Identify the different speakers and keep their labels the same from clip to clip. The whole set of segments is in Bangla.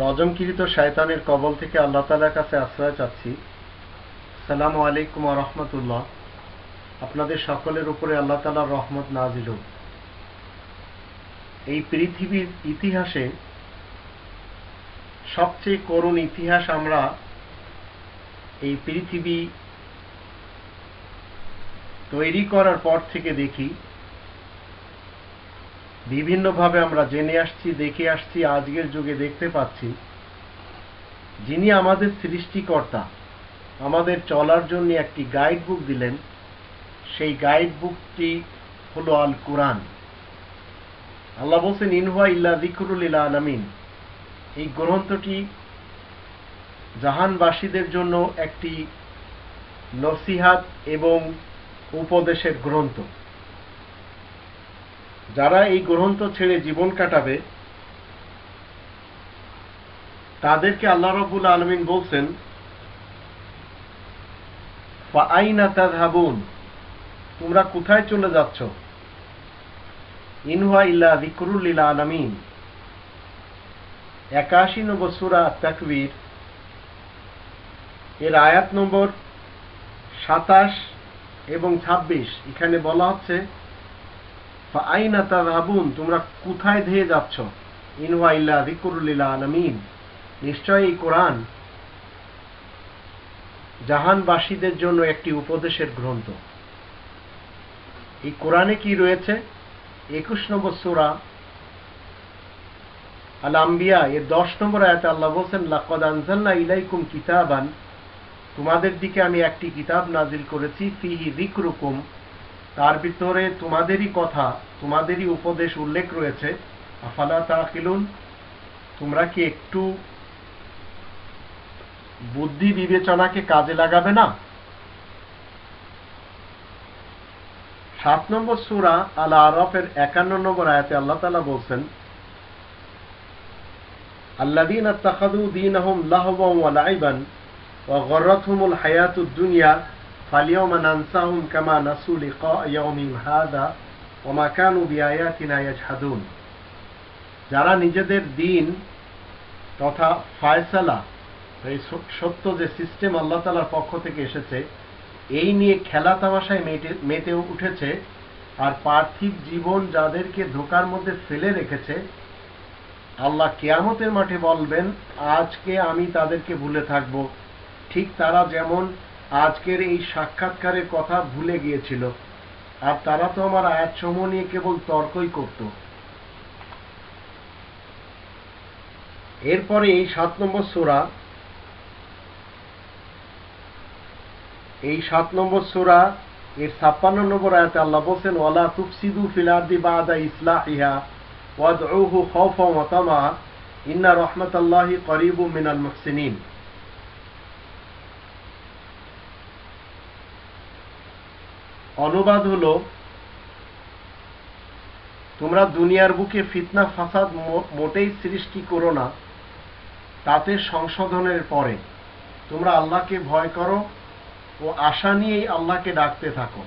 Speaker 1: রজমকৃত শায়তানের কবল থেকে আল্লাহ তালার কাছে আশ্রয় চাচ্ছি। সালামু আলাইকুম রহমতুল্লাহ। আপনাদের সকলের উপরে আল্লাহ তালার রহমত নাজিল। এই পৃথিবীর ইতিহাসে সবচেয়ে করুণ ইতিহাস আমরা এই পৃথিবী তৈরি করার পর থেকে দেখি। বিভিন্নভাবে আমরা জেনে আসছি, দেখে আসছি, আজকের যুগে দেখতে পাচ্ছি। যিনি আমাদের সৃষ্টিকর্তা, আমাদের চলার জন্য একটি গাইড বুক দিলেন। সেই গাইড বুকটি হলো আল কোরআন আল্লাহ বলছেন, ইনহুয়া ইল্লা জিকরুল আলামিন। এই গ্রন্থটি জাহানবাসীদের জন্য একটি নসিহাত এবং উপদেশের গ্রন্থ। যারা এই গ্রন্থ ছেড়ে জীবন কাটাবে, তাদেরকে আল্লাহ রবুল আলমিন বলছেন তোমরা কোথায় চলে যাচ্ছ? ইনহুয়া ইল্লা জিকরুল আলামিন। একাশি নম্বর সুরা তাকবীর, এর আয়াত নম্বর সাতাশ এবং ছাব্বিশ। এখানে বলা হচ্ছে আইনা তোমরা কোথায় ধেয়ে যাচ্ছ? আলামিন। নিশ্চয় এই কোরআন জাহানবাসীদের জন্য একটি উপদেশের গ্রন্থ। এই কোরআনে কি রয়েছে? একুশ নম্বর সুরা আল আম্বিয়া এর দশ নম্বর আয়াতে আল্লাহ বলছেন, লাকদ আনজালনা ইলাইকুম কিতাবান। তোমাদের দিকে আমি একটি কিতাব নাজিল করেছি, ফিহি যিকরুকুম। তার ভিতরে তোমাদেরই কথা, তোমাদেরই উপদেশ উল্লেখ রয়েছে। আফালা তাকিলুন, তোমরা কি একটু বুদ্ধি বিবেচনাকে কাজে লাগাবে না? সাত নম্বর সুরা আল আরফের একান্ন নম্বর আয়াতে আল্লাহ তালা বলছেন আল্লাদিন আত্মাদু দিন আহম লাহবাম ওয়া লাইবান ওয়া গর্রাথুমুল فاليوم ننساهم كما نسوا لقاء يومهم هذا وما كانوا بآياتنا يجحدون যারা নিজেদের দিন তথা ফায়সালা এই সত্য যে সিস্টেম আল্লাহ তালার পক্ষ থেকে এসেছে এই নিয়ে খেলা তামাশায় মেটে মেতে উঠেছে আর পার্থিব জীবন যাদেরকে ধোকার মধ্যে ফেলে রেখেছে আল্লাহ কেয়ামতের মাঠে বলবেন আজকে আমি তাদেরকে ভুলে থাকব ঠিক তারা যেমন আজকের এই সাক্ষাৎকারের কথা ভুলে গিয়েছিল। আর তারা তো আমার আয়াতসমূহ নিয়ে কেবল তর্কই করত। এরপরে এই সাত নম্বর সোরা, এই সাত নম্বর সোরা, এর ছাপ্পান্ন নম্বর আয়াতে আল্লাহ বলছেন, ওয়ালা তুফসিদু ফিলাদি বাদা ইসলাহিহা ওয়াদউহু খাওফা ওয়া তামা, ইন্না রাহমাতাল্লাহি করিবুম মিনাল মুহসিনিন। অনুবাদ হলো, তোমরা দুনিয়ার বুকে ফিতনা, ফাসাদ মোটেই সৃষ্টি করো না, তাতে সংশোধনের পরে তোমরা আল্লাহকে ভয় করো ও আশা নিয়েই আল্লাহকে ডাকতে থাকো।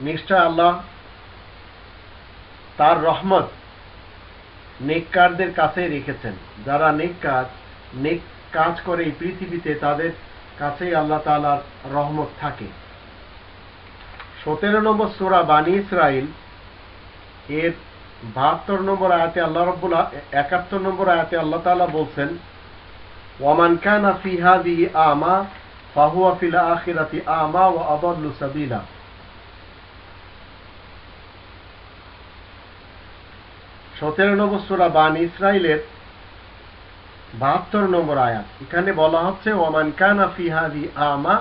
Speaker 1: নিশ্চয় আল্লাহ তার রহমত নেককারদের কাছে রেখেছেন। যারা নেক কাজ নেক কাজ করে এই পৃথিবীতে, তাদের কাছেই আল্লাহ তালার রহমত থাকে। সতেরো নম্বর সোরা বানী ইসরাইল এর বাহাত্তর নম্বর আয়াতে আল্লাহ রব্বুল একাত্তর নম্বর আয়াতে আল্লাহ তালা বলছেন, ওয়ামান কানা ফিহাদি আমা, ফাহুয়া ফিল আখিরাতি আমা ও আদাল্লু সাবিলা। সতেরো নম্বর সুরা বান ইসরায়েলের বাহাত্তর নম্বর আয়াত, এখানে বলা হচ্ছে ওমান কানা ফিহাদি আমা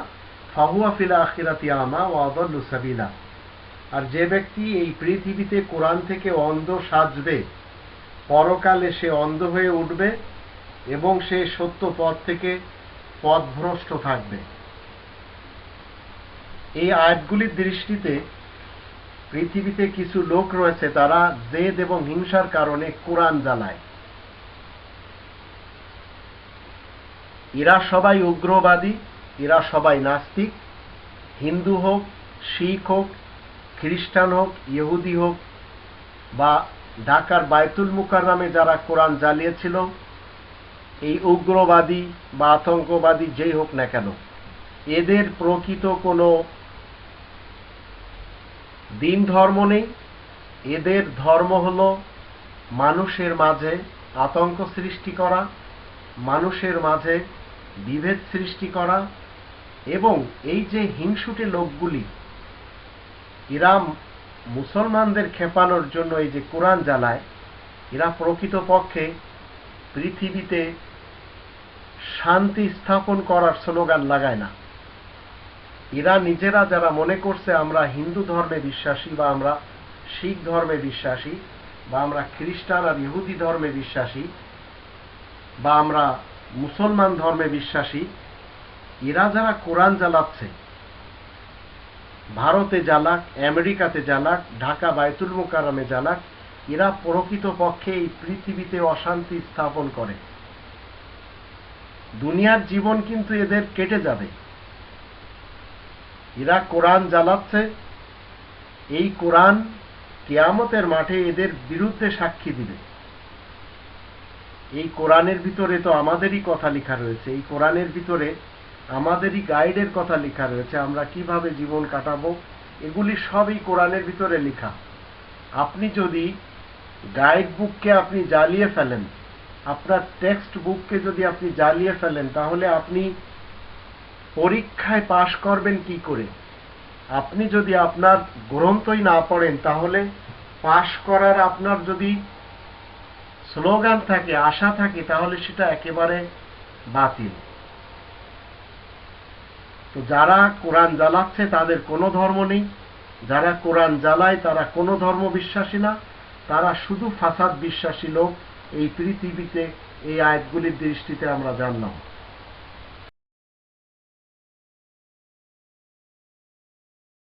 Speaker 1: ফাহুয়া ফিল আখিরাতি আমা ও আদাল্লু সাবিলা। আর যে ব্যক্তি এই পৃথিবীতে কোরআন থেকে অন্ধ সাজবে, পরকালে সে অন্ধ হয়ে উঠবে এবং সে সত্য পথ থেকে পথভ্রষ্ট থাকবে। এই আয়াতগুলির দৃষ্টিতে পৃথিবীতে কিছু লোক রয়েছে, তারা জেদ এবং হিংসার কারণে কোরআন জ্বালায় এরা সবাই উগ্রবাদী এরা সবাই নাস্তিক, হিন্দু হোক, শিখ হোক, খ্রিস্টান হোক, ইহুদি হোক, বা ঢাকার বায়তুল মুকাররামে যারা কোরআন জ্বালিয়েছিল, এই উগ্রবাদী বা আতঙ্কবাদী যেই হোক না কেন, এদের প্রকৃত কোনো দিন ধর্ম নেই। এদের ধর্ম হল মানুষের মাঝে আতঙ্ক সৃষ্টি করা, মানুষের মাঝে বিভেদ সৃষ্টি করা এবং এই যে হিংসুটে লোকগুলি, এরা মুসলমানদের খেপানোর জন্য এই যে কোরআন জ্বালায়, এরা প্রকৃতপক্ষে পৃথিবীতে শান্তি স্থাপন করার স্লোগান লাগায় না। এরা নিজেরা যারা মনে করছে আমরা হিন্দু ধর্মে বিশ্বাসী বা আমরা শিখ ধর্মে বিশ্বাসী বা আমরা খ্রিস্টান আর ইহুদি ধর্মে বিশ্বাসী বা আমরা মুসলমান ধর্মে বিশ্বাসী এরা যারা কোরআন জ্বালাচ্ছে, ভারতে জ্বালাক, আমেরিকাতে জ্বালাক, ঢাকা বায়তুল মোকারমে জ্বালাক, এরা প্রকৃতপক্ষে এই পৃথিবীতে অশান্তি স্থাপন করে। দুনিয়ার জীবন কিন্তু এদের কেটে যাবে। এরা কোরআন জ্বালাচ্ছে, এই কোরআন কেয়ামতের মাঠে এদের বিরুদ্ধে সাক্ষী দিবে। এই কোরআনের ভিতরে তো আমাদেরই কথা লেখা রয়েছে, এই কোরআনের ভিতরে আমাদেরই গাইডের কথা লেখা রয়েছে, আমরা কীভাবে জীবন কাটাবো, এগুলি সবই কোরআনের ভিতরে লেখা। আপনি যদি গাইড বুককে আপনি জ্বালিয়ে ফেলেন, আপনার টেক্সট বুককে যদি আপনি জ্বালিয়ে ফেলেন, তাহলে আপনি পরীক্ষায় পাশ করবেন কি করে? আপনি যদি আপনার গ্রন্থই না পড়েন, তাহলে পাশ করার আপনার যদি স্লোগান থাকে, আশা থাকে, তাহলে সেটা একেবারে বাতিল। তো যারা কোরআন জ্বালাচ্ছে তাদের কোনো ধর্ম নেই। যারা কোরআন জ্বালায় তারা কোনো ধর্ম বিশ্বাসী না। তারা শুধু ফাসাদ বিশ্বাসী লোক। এই পৃথিবীতে এই আয়াতগুলির দৃষ্টিতে আমরা জানলাম।